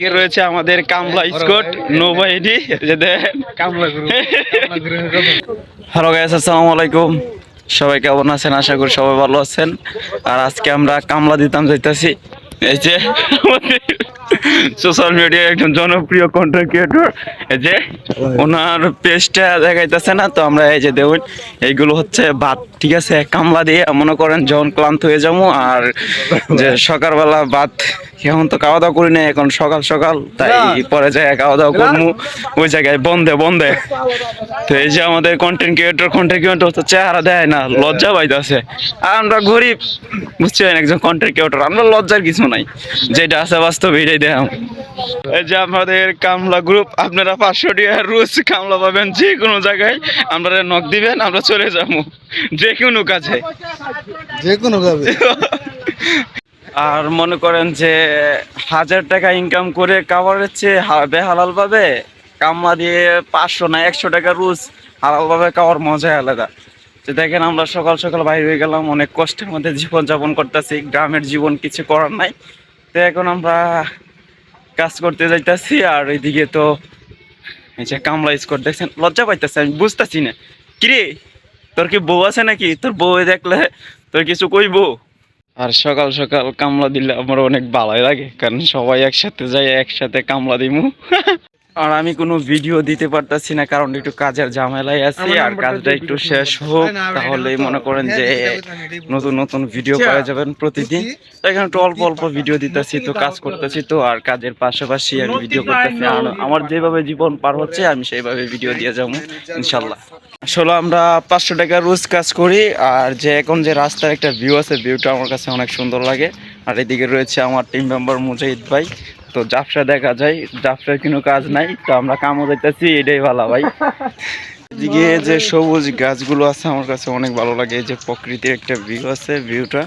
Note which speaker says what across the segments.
Speaker 1: রয়েছে আমাদের কামলা স্কট নৌবাহিনী হ্যালো গাইস আসসালামু আলাইকুম। সবাই কেমন আছেন? আশা করি সবাই ভালো আছেন। আর আজকে আমরা কামলা দিতাম যাইতাছি। এই যে সোশ্যাল মিডিয়ায় একজন জনপ্রিয় কন্টেন্ট ক্রিয়েটর এই যে ওনার পেজটা দেখাইতেছে না? তো আমরা এই যে দেখুন এইগুলো হচ্ছে ভাত ঠিক আছে? কামলা দিয়ে মনে করেন যখন ক্লান্ত হয়ে যাব আর যে সকালবেলা ভাত এখন তো খাওয়া দাওয়া করি না এখন সকাল সকাল তাই পরে যায় খাওয়া দাওয়া করব ওই জায়গায় বন্ধে বন্ধে। তো এই যে আমাদের কন্টেন্ট ক্রিয়েটর কন্টেন্ট ক্রিয়েটর তো চেহারা দেয় না লজ্জা পাইতেছে। আর আমরা গরিব বুঝছেন একজন কন্টেন্ট ক্রিয়েটর আমরা লজ্জার কিছু নাই যেটা আছে বাস্তবে এটাই দেখাম। এই যে আমাদের কামলা গ্রুপ আপনারা পাঁচশো টাকা রোজ কামলা পাবেন যে কোনো জায়গায়। আমরা নক দিবেন আমরা চলে যাব। যে কোনো কাজে।
Speaker 2: যে কোনো ভাবে
Speaker 1: আর মনে করেন যে হাজার টাকা ইনকাম করে কামারের চেয়ে হা- বেহালাল ভাবে কামলা দিয়ে পাঁচশো না একশো টাকা রোজ হালাল ভাবে খাওয়ার মজাই আলাদা। তো দেখেন আমরা সকাল সকাল বাইরে হয়ে গেলাম, অনেক কষ্টের মধ্যে জীবন যাপন করতেছি, গ্রামের জীবন কিছু করার নাই। তো এখন আমরা কাজ করতে যাইতাছি আর ওইদিকে তো এই যে কামলা স্কোর দেখছেন, লজ্জা পাইতেছে আমি, বুঝতেছি না। কিরে, তোর কি বউ আছে নাকি? তোর বউ দেখলে তোর কিছু কইবো? আর সকাল সকাল কামলা দিলে আমার অনেক ভালোই লাগে কারণ সবাই একসাথে যাই একসাথে কামলা দিমু। আর আমি কোনো ভিডিও দিতে পারতাছি না কারণ একটু কাজের ঝামেলায় আছি আর কাজটা একটু শেষ হোক তাহলে মনে করেন যে নতুন নতুন ভিডিও পাওয়া যাবেন প্রতিদিন। এখানে একটু অল্প অল্প ভিডিও দিতেছি তো কাজ করতেছি তো আর কাজের পাশাপাশি আমি ভিডিও করতেছি। আর আমার যেভাবে জীবন পার হচ্ছে আমি সেইভাবে ভিডিও দিয়ে যাব ইনশাল্লাহ। আসলে আমরা পাঁচশো টাকা রোজ কাজ করি, আর যে এখন যে রাস্তার একটা ভিউ আছে ভিউটা আমার কাছে অনেক সুন্দর লাগে। আর এদিকে রয়েছে আমার টিম মেম্বার মুজাহিদ ভাই। তো জাফসা দেখা যায় জাফসার কোনো কাজ নাই, তো আমরা কামও যাইতেছি এটাই ভালো ভাই। এদিকে যে সবুজ গাছগুলো আছে, আমার কাছে অনেক ভালো লাগে, এই যে প্রকৃতির একটা ভিউ আছে ভিউটা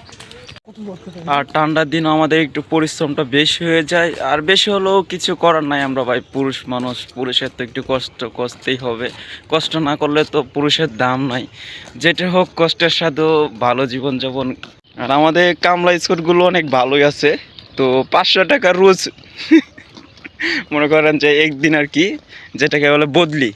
Speaker 1: আর ঠান্ডার দিন আমাদের একটু পরিশ্রমটা বেশি হয়ে যায়। আর বেশি হলেও কিছু করার নাই আমরা ভাই, পুরুষ মানুষ, পুরুষের তো একটু কষ্ট করতেই হবে। কষ্ট না করলে তো পুরুষের দাম নাই। যেটা হোক কষ্টের সাথেও ভালো জীবনযাপন। আর আমাদের কামলা স্কুটগুলো অনেক ভালোই আছে, তো পাঁচশো টাকা রোজ। মনে করেন যে একদিন আর কি, যেটাকে বলে বদলি।